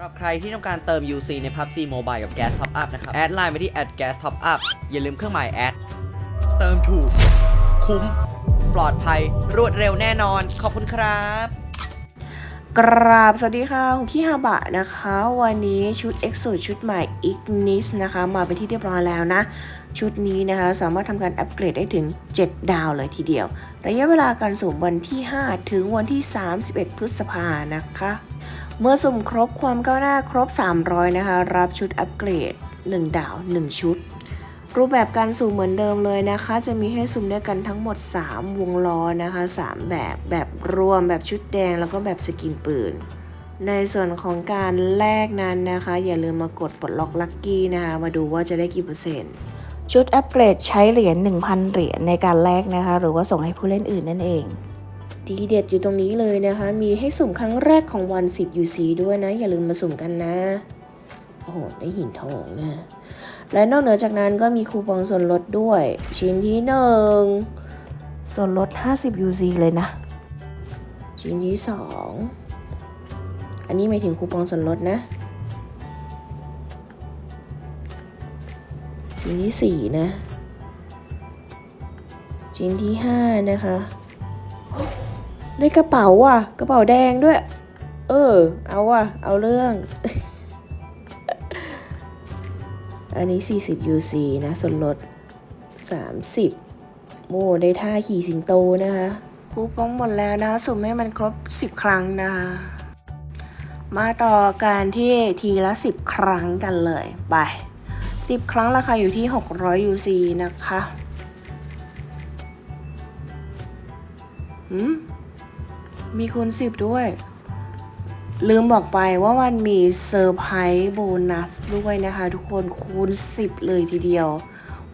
ำหรับใครที่ต้องการเติม UC ใน PUBG Mobile กับ Gas Top Up นะครับ แอดไลน์ไปที่ @gas top up อย่าลืมเครื่องหมายแอด เติมถูก คุ้ม ปลอดภัย รวดเร็วแน่นอน ขอบคุณครับ กราบสวัสดีค่ะคุคิฮาบะนะคะ วันนี้ชุด e x o ชุดใหม่ Ignis นะคะ มาเป็นที่เรียบร้อยแล้วนะ ชุดนี้นะคะ สามารถทำการอัปเกรดได้ถึง 7 ดาวเลยทีเดียว ระยะเวลาการสุ่มวันที่ 5 ถึงวันที่ 31 พฤษภานะคะ เมื่อสุ่มครบความก้าวหน้าครบ 300 นะคะ รับชุดอัปเกรด 1 ดาว 1 ชุด รูปแบบการสุ่มเหมือนเดิมเลยนะคะ จะมีให้สุ่มด้วยกันทั้งหมด 3 วงล้อนะคะ 3 แบบแบบรวมแบบชุดแดงแล้วก็แบบสกินปืน ในส่วนของการแลกนั้นนะคะ อย่าลืมมากดปลดล็อกลัคกี้นะคะมาดูว่าจะได้กี่เปอร์เซ็นต์ชุดอัปเกรดใช้เหรียญ 1,000 เหรียญในการแลกนะคะ หรือว่าส่งให้ผู้เล่นอื่นนั่นเอง ดีเด็ดอยู่ตรงนี้เลยนะคะ มีให้สุ่มครั้งแรกของวัน 10 UC ด้วยนะ อย่าลืมมาสุ่มกันนะ โอ้โห ได้หินทองนะ และนอกเหนือจากนั้นก็มีคูปองส่วนลดด้วย ชิ้นที่หนึ่งส่วนลด 50 UC เลยนะ ชิ้นที่สองอันนี้หมายถึงคูปองส่วนลดนะ ชิ้นที่สี่นะ ชิ้นที่ห้านะคะ ได้กระเป๋าอะ กระเป๋าแดงด้วย เออ เอาอะ เอาเรื่อง อันนี้ 40 UC นะ ส่วนลด 30 โมได้ท่าขี่สิงโตนะคะคูปองหมดแล้วนะสุ่มให้มันครบ 10 ครั้งนะคะมาต่อการที่ทีละ 10 ครั้งกันเลย ไป 10 ครั้งราคาอยู่ที่ 600 UC นะคะหืม มีคูณ10ด้วย ลืมบอกไปว่ามันมีเซอร์ไพรส์โบนัสด้วยนะคะ ทุกคนคูณ10เลยทีเดียว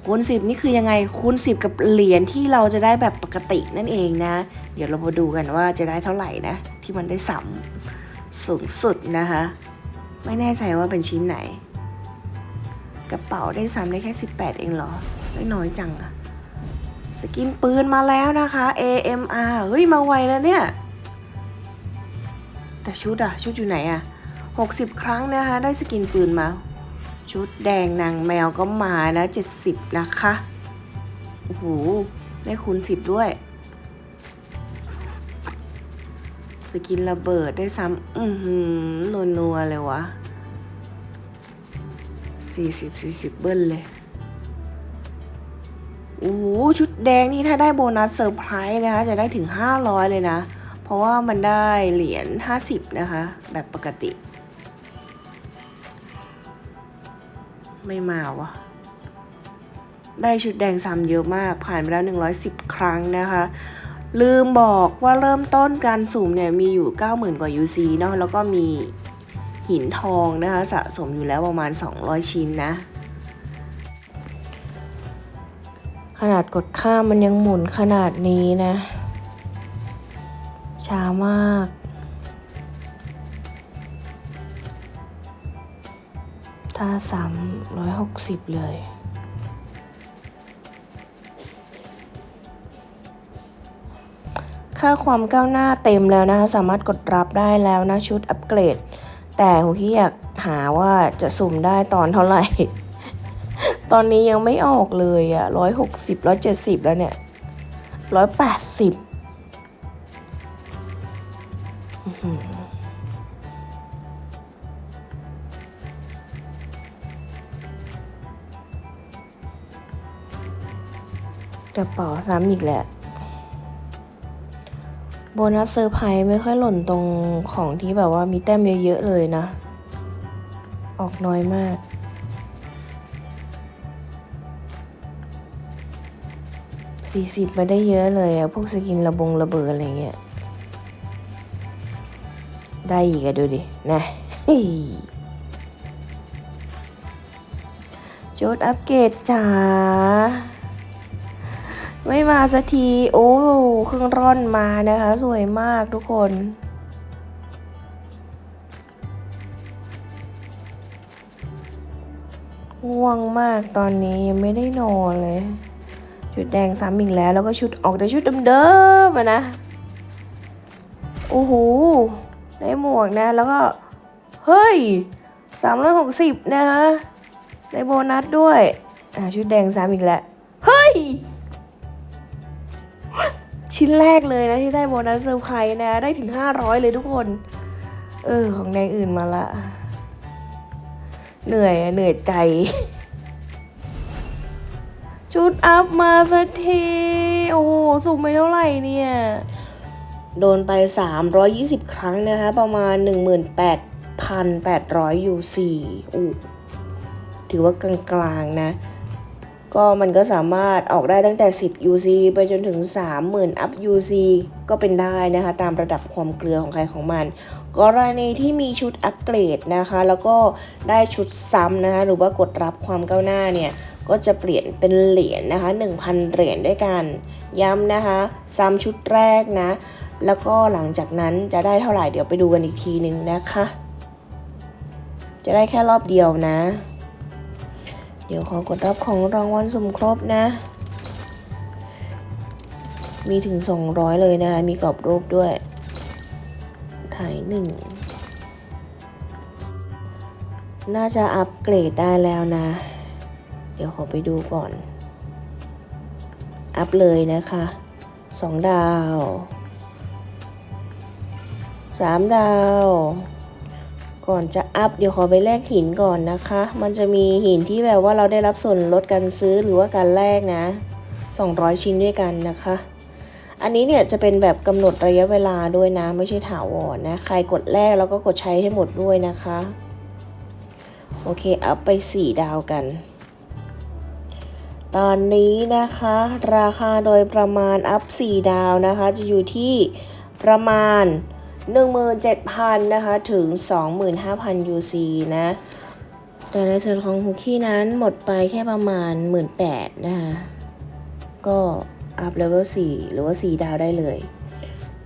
คูณ10นี่คือยังไงคูณ10กับเหรียญที่เราจะได้แบบปกตินั่นเองนะ เดี๋ยวเรามาดูกันว่าจะได้เท่าไหร่นะ ที่มันได้สัมสูงสุดนะคะ ไม่แน่ใจว่าเป็นชิ้นไหน กระเป๋าได้ซ้ำได้แค่ 18 เองเหรอไม่น้อยจังอะสกินปืนมาแล้วนะคะ AMR เฮ้ย มาไวแล้วเนี่ย แต่ชุดอะชุดอยู่ไหนอะ60 ครั้งนะคะ ได้สกินปืนมา ชุดแดงนางแมวก็มานะ70 นะคะ โอ้โห ได้คูณ10 ด้วย สกินระเบิดได้ซ้ำ อือหือนัวๆเลยวะ40 40 เบิ้ลเลย โอ้โห ชุดแดงนี่ถ้าได้โบนัสเซอร์ไพรส์นะคะ จะได้ถึง 500 เลยนะ เพราะว่ามันได้เหรียญ 50 นะคะ แบบปกติ ไม่มาวะได้ชุดแดงซ้ำเยอะมาก ผ่านไปแล้ว 110 ครั้งนะคะ ลืมบอกว่าเริ่มต้นการสุ่มเนี่ย มีอยู่ 90,000 กว่า UC เนาะแล้วก็มีหินทองนะคะ สะสมอยู่แล้วประมาณ 200 ชิ้นนะขนาดกดข้ามมันยังหมุนขนาดนี้นะ ช้ามาก ถ้าสามร้อยหกสิบเลย ค่าความก้าวหน้าเต็มแล้วนะคะ สามารถกดรับได้แล้วนะ ชุดอัปเกรด แต่หูขี้อยากหาว่าจะสุ่มได้ตอนเท่าไหร่ ตอนนี้ยังไม่ออกเลยอะร้อยหกสิบร้อยเจ็ดสิบแล้วเนี่ยร้อยแปดสิบ กระเป๋าซ้ำอีกแหละ โบนัสเซอร์ไพรส์ไม่ค่อยหล่นตรงของที่แบบว่ามีแต้มเยอะๆเลยนะ ออกน้อยมาก สี่สิบมาได้เยอะเลยอะพวกสกินระบงระเบิดอะไรเงี้ย ได้อีกอะดูดิ นะโจุดอัปเกรดจ๋า ไม่มาสักที โอ้เครื่องร่อนมานะคะ สวยมากทุกคน ง่วงมากตอนนี้ยังไม่ได้นอนเลย ชุดแดงซ้ำอีกแล้ว แล้วก็ชุดออกแต่ชุดเดิมๆนะ โอ้โห ได้หมวกนะ แล้วก็ เฮ้ย360นะคะได้โบนัสด้วย อ่าชุดแดงซ้ำอีกแล้ว เฮ้ย ชิ้นแรกเลยนะที่ได้โบนัสเซอร์ไพรส์นะ ได้ถึง 500 เลยทุกคน เออ ของแดงอื่นมาละ เหนื่อยเหนื่อยใจ ชุดอัพมาสักที โอ้โห สุ่มไปเท่าไหร่เนี่ย โดนไป 320 ครั้งนะคะ ประมาณ 18,800 UC อู้ถือว่ากลางๆนะ ก็มันก็สามารถออกได้ตั้งแต่ 10 UC ไปจนถึง 30,000 up UC ก็เป็นได้นะคะ ตามระดับความเกลือของใครของมัน กรณีที่มีชุดอัปเกรดนะคะ แล้วก็ได้ชุดซ้ำนะคะ หรือว่ากดรับความก้าวหน้าเนี่ย ก็จะเปลี่ยนเป็นเหรียญนะคะ 1,000 เหรียญด้วยกัน ย้ำนะคะ ซ้ำชุดแรกนะ แล้วก็หลังจากนั้นจะได้เท่าไหร่เดี๋ยวไปดูกันอีกทีนึงนะคะ จะได้แค่รอบเดียวนะ เดี๋ยวขอกดรับของรางวัลสมครบนะ มีถึง 200 เลยนะคะ มีกรอบรูปด้วย ถ่ายหนึ่ง น่าจะอัปเกรดได้แล้วนะ เดี๋ยวขอไปดูก่อน อัพเลยนะคะ 2 ดาว 3 ดาว ก่อนจะอัพเดี๋ยวขอไปแลกหินก่อนนะคะ มันจะมีหินที่แบบว่าเราได้รับส่วนลดการซื้อหรือว่าการแลกนะ 200 ชิ้นด้วยกันนะคะ อันนี้เนี่ยจะเป็นแบบกำหนดระยะเวลาด้วยนะ ไม่ใช่ถาวรนะ ใครกดแลกแล้วก็กดใช้ให้หมดด้วยนะคะ โอเค อัพไป 4 ดาวกัน ตอนนี้นะคะ ราคาโดยประมาณอัพ 4 ดาวนะคะ จะอยู่ที่ประมาณ 17,000นะคะถึง 25,000 UC นะ แต่ในส่วนของฮุกี้นั้นหมดไปแค่ประมาณ 18,000นะคะก็อัพเลเวล4หรือว่า 4 ดาวได้เลย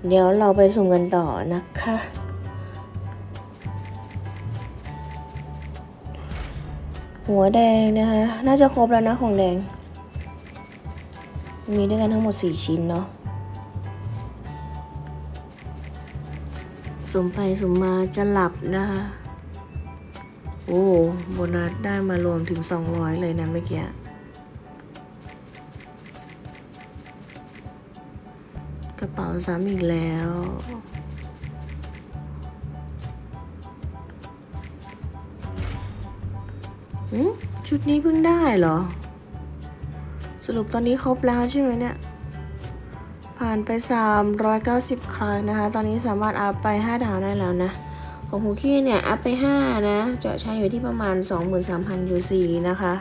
เดี๋ยวเราไปสุ่มกันต่อนะคะหัวแดงนะคะ น่าจะครบแล้วนะของแดง มีด้วยกันทั้งหมด 4 ชิ้นเนาะ สมไปสมมาจะหลับนะคะโอ้โบนัสได้มารวมถึง 200 เลยนะเมื่อกี้กระเป๋าซ้ำอีกแล้วอืมชุดนี้เพิ่งได้เหรอ สรุปตอนนี้ครบแล้วใช่ไหมเนี่ย ผ่านไป 390 ครั้งนะคะ ตอนนี้สามารถอัพไป 5 ดาวได้แล้วนะ ของฮูกี้เนี่ยอัพไป 5 นะเจาะใช้อยู่ที่ประมาณ 23,000 UC นะคะ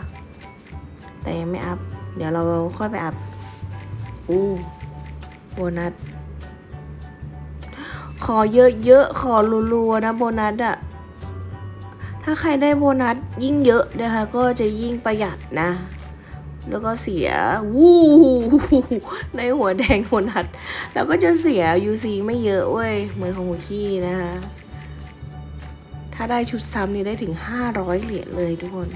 แต่ยังไม่อัพ เดี๋ยวเราค่อยไปอัพ อู้โบนัส ขอเยอะๆ ขอรัวๆ นะโบนัสอะถ้าใครได้โบนัสยิ่งเยอะนะคะก็จะยิ่งประหยัดนะ แล้วก็เสียวู้ในหัวแดงโบนัสแล้วก็จะเสีย UC ไม่เยอะเว้ย เหมือนของหัวขี้นะคะ ถ้าได้ชุดซ้ำนี่ได้ถึง 500 เหรียญเลยทุกคน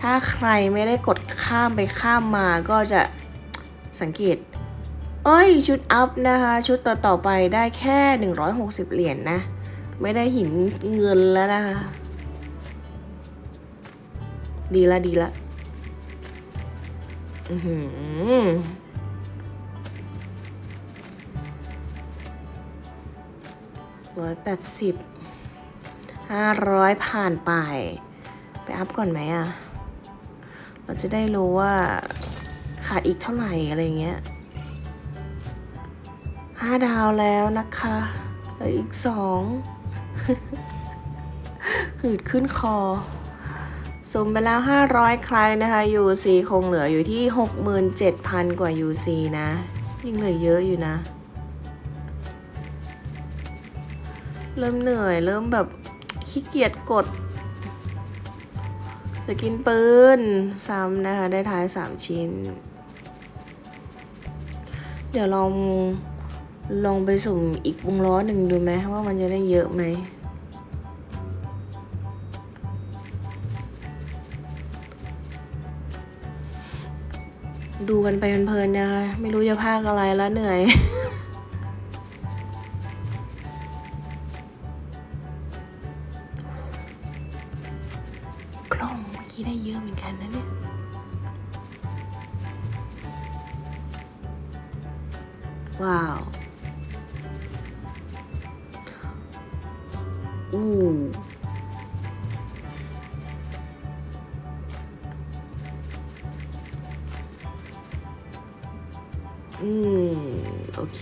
ถ้าใครไม่ได้กดข้ามไปข้ามมาก็จะสังเกต เอ้ย ชุดอัพนะคะ ชุดต่อๆไปได้แค่ 160 เหรียญนะ ไม่ได้หินเงินแล้วนะคะดีละดีละ อือร้อยแปดสิบห้าร้อยผ่านไป ไปอัพก่อนไหมอะเราจะได้รู้ว่าขาดอีกเท่าไหร่อะไรเงี้ยห้าดาวแล้วนะคะเหลืออีกสองหืดขึ้นคอ สุ่มไปแล้ว 500 ครั้งนะคะ UC คงเหลืออยู่ที่ 67,000 กว่า UC นะยังเหลือเยอะอยู่นะ เริ่มเหนื่อย เริ่มแบบขี้เกียจกด สกินปืน ซ้ำนะคะ ได้ท้าย 3 ชิ้น เดี๋ยวลองลองไปสุ่มอีกวงล้อหนึ่งดูไหมว่ามันจะได้เยอะไหม ดูกันไปเพลินๆนะคะ ไม่รู้จะพากอะไรแล้วเหนื่อย อืม โอเค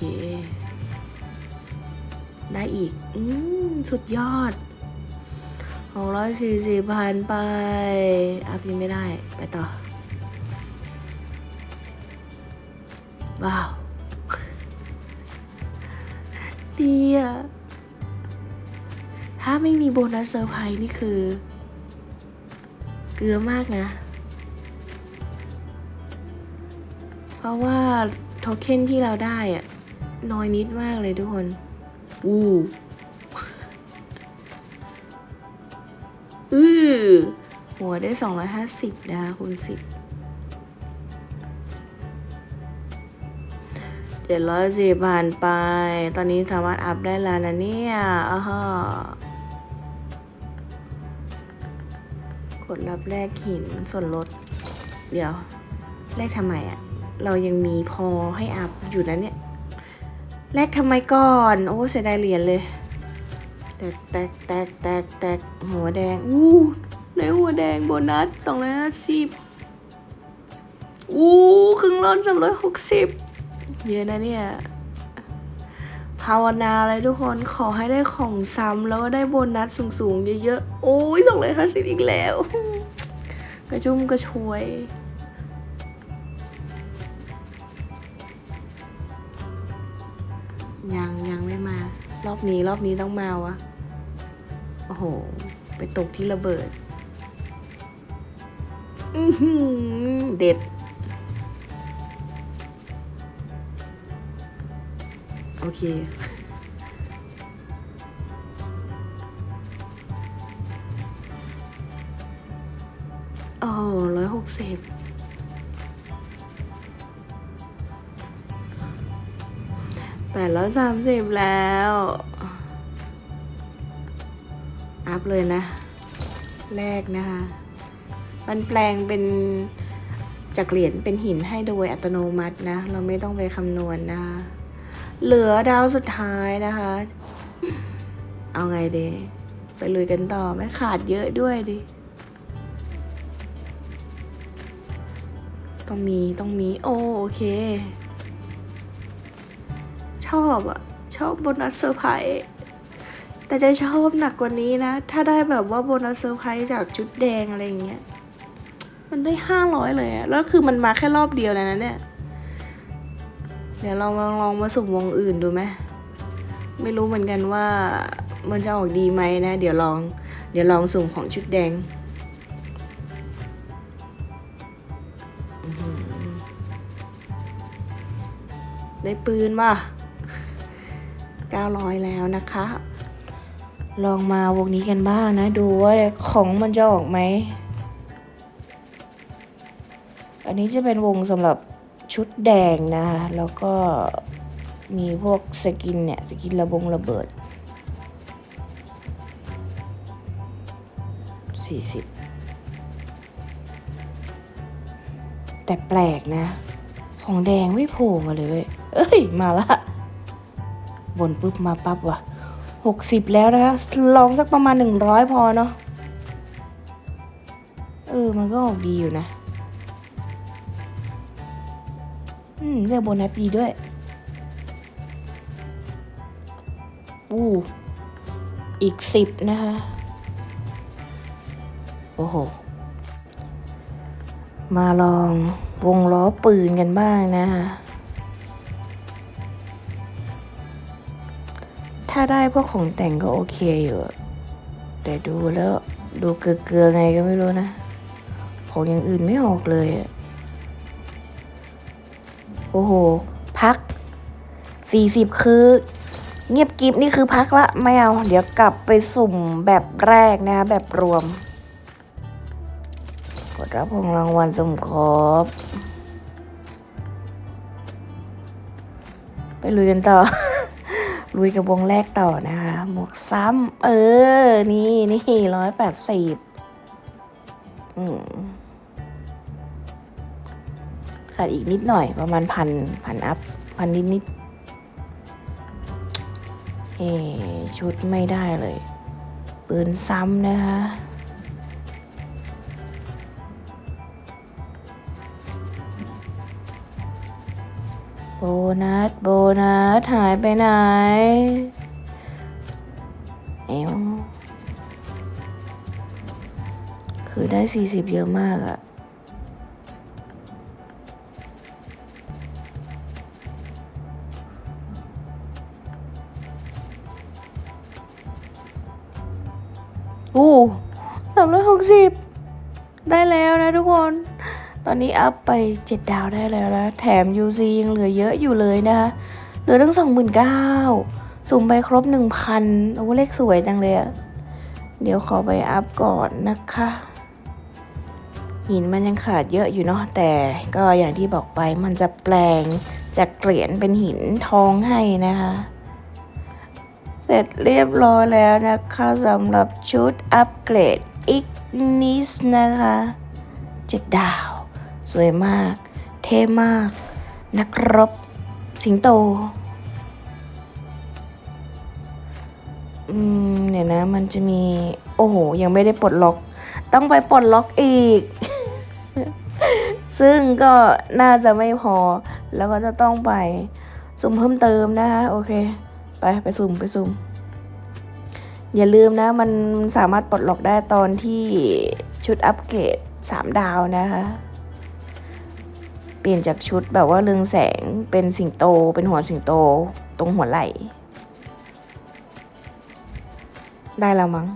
ได้อีก อืม สุดยอดหกร้อยสี่สิบพันไป อัพยังไม่ได้ ไปต่อ ว้าว ดีอะถ้าไม่มีโบนัสเซอร์ไพรส์นี่คือ เกลือมากนะ เพราะว่า โทเค็นที่เราได้อะน้อยนิดมากเลยทุกคนอู้อือหัวได้ 250 นะคะคูณ10เจ็ดร้อยสี่ผ่านไป ตอนนี้สามารถอัพได้แล้วนะเนี่ยอ้าฮะกดรับแลกหินส่วนลด เดี๋ยวแลกทำไมอะ เรายังมีพอให้อัพอยู่นะเนี่ย แลกทำไมก่อน โอ้เสียดายเหรียญเลย แตกแตกแตกแตกแตกหัวแดง อู้ในหัวแดงโบนัสสองร้อยห้าสิบอู้ครึ่งล้อนสามร้อยหกสิบเยอะนะเนี่ย ภาวนาเลยทุกคนขอให้ได้ของซ้ำแล้วก็ได้โบนัสสูงๆ เยอะๆ โอ้ยสองร้อยห้าสิบอีกแล้ว กระชุ่มกระชวย รอบนี้รอบนี้ต้องมาวะ โอ้โห ไปตกที่ระเบิด อือเด็ด โอเคโอ้ร้อยหกสิบ ดร้อยสามสิบแล้ว อัพเลยนะ แรกนะคะ มันแปลงเป็นจากเหรียญเป็นหินให้โดยอัตโนมัตินะ เราไม่ต้องไปคำนวณนะคะเหลือดาวสุดท้ายนะคะ เอาไงเดไปลุยกันต่อไม่ขาดเยอะด้วยดิ ต้องมีต้องมี โอโอเค ชอบอะชอบโบนัสเซอร์ไพรส์แต่จะชอบหนักกว่านี้นะ ถ้าได้แบบว่าโบนัสเซอร์ไพรส์จากชุดแดงอะไรอย่างเงี้ยมันได้ห้าร้อยเลยอะแล้วคือมันมาแค่รอบเดียวเลยนะเนี่ย เดี๋ยวเรามาลองมาสุ่มวงอื่นดูไหมไม่รู้เหมือนกันว่ามันจะออกดีไหมนะ เดี๋ยวลอง เดี๋ยวลองสุ่มของชุดแดงได้ปืนว่ะ 900 แล้วนะคะ ลองมาวงนี้กันบ้างนะ ดูว่าของมันจะออกไหม อันนี้จะเป็นวงสำหรับชุดแดงนะ แล้วก็มีพวกสกินเนี่ย สกินระบงระเบิด 40 แต่แปลกนะ ของแดงไม่โผล่มาเลยเว้ย เอ้ย มาละ บนปุ๊บมาปั๊บว่ะหกสิบแล้วนะคะลองสักประมาณหนึ่งร้อยพอเนาะเออ มันก็ออกดีอยู่นะ อืมเลือกโบนัสดีด้วยอู้อีกสิบนะคะ โอ้โห มาลองวงล้อปืนกันบ้างนะคะาได้พวกของแต่งก็โอเคอยู่ แต่ดูแล้วดูเกลือๆไงก็ไม่รู้นะ ของอย่างอื่นไม่ออกเลย โอ้โห พักสี่สิบคือ เงียบกิฟนี่คือพักละไม่เอา เดี๋ยวกลับไปสุ่มแบบแรกนะ แบบรวม กดรับของรางวัลสมครบไปลุยกันต่อ ลุยกับวงแรกต่อนะคะ หมวกซ้ำเออ นี่นี่ร้อยแปดสิบอืมขาดอีกนิดหน่อยประมาณพันพันอัพพันนิดนิดเออชุดไม่ได้เลย ปืนซ้ำนะคะ โบนัส โบนัส หายไปไหน เอวคือได้ 40 เยอะมากอะอู้สามร้อยหกสิบ อนนี้อัพไป 7 ดาวได้แล้วนะแถม UC ยังเหลือเยอะอยู่เลยนะคะเหลือตั้ง 29,000สุ่มไปครบ 1,000 โอ้เลขสวยจังเลยอะเดี๋ยวขอไปอัพก่อนนะคะ หินมันยังขาดเยอะอยู่เนาะแต่ก็อย่างที่บอกไปมันจะแปลงจากเกลียนเป็นหินทองให้นะคะเสร็จเรียบร้อยแล้วนะคะสำหรับชุดอัปเกรด Ignis นะคะเจ็ดดาว สวยมาก เท่มาก นักรบ สิงโต อืมเนี่ยนะ มันจะมี โอ้โห ยังไม่ได้ปลดล็อก ต้องไปปลดล็อกอีก ซึ่งก็น่าจะไม่พอ แล้วก็จะต้องไปสุ่มเพิ่มเติมนะคะโอเค ไป ไปสุ่มไปสุ่ม อย่าลืมนะ มันสามารถปลดล็อกได้ตอนที่ชุดอัปเกรด 3 ดาวนะคะ เปลี่ยนจากชุดแบบว่าเรืองแสงเป็นสิงโต เป็นหัวสิงโต ตรงหัวไหล่ ได้แล้วมั้ง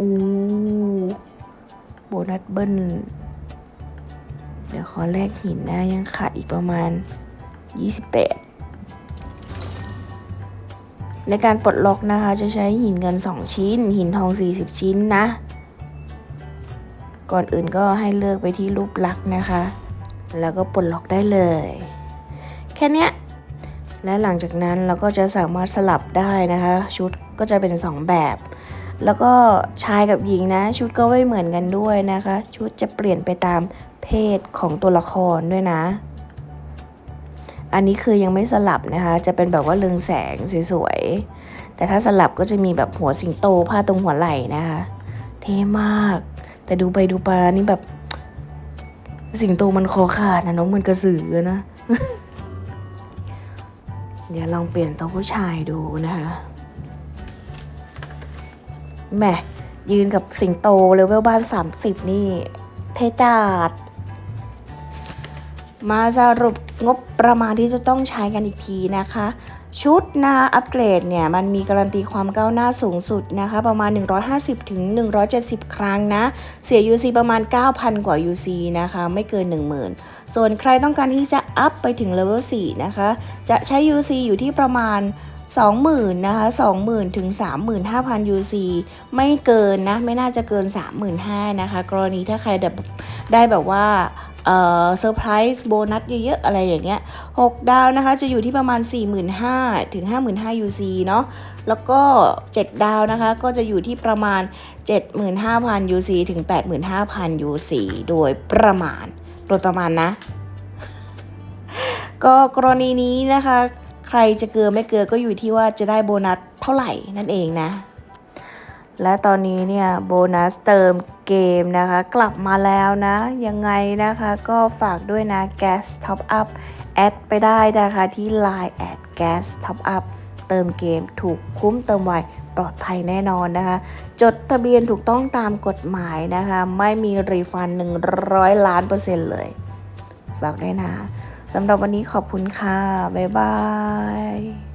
อู้โบนัสเบิ้ลเดี๋ยวขอแลกหินนะยังขาดอีกประมาณ 28 ในการปลดล็อกนะคะ จะใช้หินเงิน 2 ชิ้น หินทอง 40 ชิ้นนะ ก่อนอื่นก็ให้เลือกไปที่รูปลักษณ์นะคะ แล้วก็ปลดล็อกได้เลย แค่นี้และหลังจากนั้นเราก็จะสามารถสลับได้นะคะ ชุดก็จะเป็น 2 แบบ แล้วก็ชายกับหญิงนะ ชุดก็ไม่เหมือนกันด้วยนะคะ ชุดจะเปลี่ยนไปตามเพศของตัวละครด้วยนะ อันนี้คือยังไม่สลับนะคะ จะเป็นแบบว่าเรืองแสงสวยๆ แต่ถ้าสลับก็จะมีแบบหัวสิงโตผ้าตรงหัวไหล่นะคะ เท่มาก แต่ดูไปดูปานี่แบบ สิงโตมันคอขาดนะน้องมันกระสือนะ เดี๋ยวลองเปลี่ยนตัวผู้ชายดูนะคะแหมยืนกับสิงโตเลเวลบ้าน 30 นี่ เทจัดมาสรุปงบประมาณที่จะต้องใช้กันอีกทีนะคะ ชุดนะอัปเกรดเนี่ยมันมีการันตีความก้าวหน้าสูงสุดนะคะประมาณ 150ถึง170 ครั้งนะ เสีย UC ประมาณ 9,000 กว่า UC นะคะไม่เกิน 10,000 ส่วนใครต้องการที่จะอัพไปถึงเลเวล4นะคะจะใช้ UC อยู่ที่ประมาณ20,000นะคะ20,000ถึง35,000 UC ไม่เกินนะ ไม่น่าจะเกิน 35,000นะคะ กรณีถ้าใครแบบได้แบบว่า เซอร์ไพรส์โบนัสเยอะๆ อะไรอย่างเงี้ย6ดาวนะคะจะอยู่ที่ประมาณ 45,000ถึง55,000 UC เนาะแล้วก็ 7 ดาวนะคะก็จะอยู่ที่ประมาณ 75,000 UC ถึง 85,000 UC โดยประมาณ โดยประมาณนะ ก็กรณีนี้นะคะ ใครจะเกลือไม่เกลือก็อยู่ที่ว่าจะได้โบนัสเท่าไหร่นั่นเองนะ และตอนนี้เนี่ยโบนัสเติม เกมนะคะ กลับมาแล้วนะ ยังไงนะคะก็ฝากด้วยนะ Gas Top Up แอดไปได้นะคะที่ Line แอด Gas Top Up เติมเกมถูกคุ้มเติมไวปลอดภัยแน่นอนนะคะ จดทะเบียนถูกต้องตามกฎหมายนะคะ ไม่มีรีฟัน 100 ล้านเปอร์เซ็นต์เลย ฝากด้วยนะสำหรับวันนี้ขอบคุณค่ะ บ๊ายบาย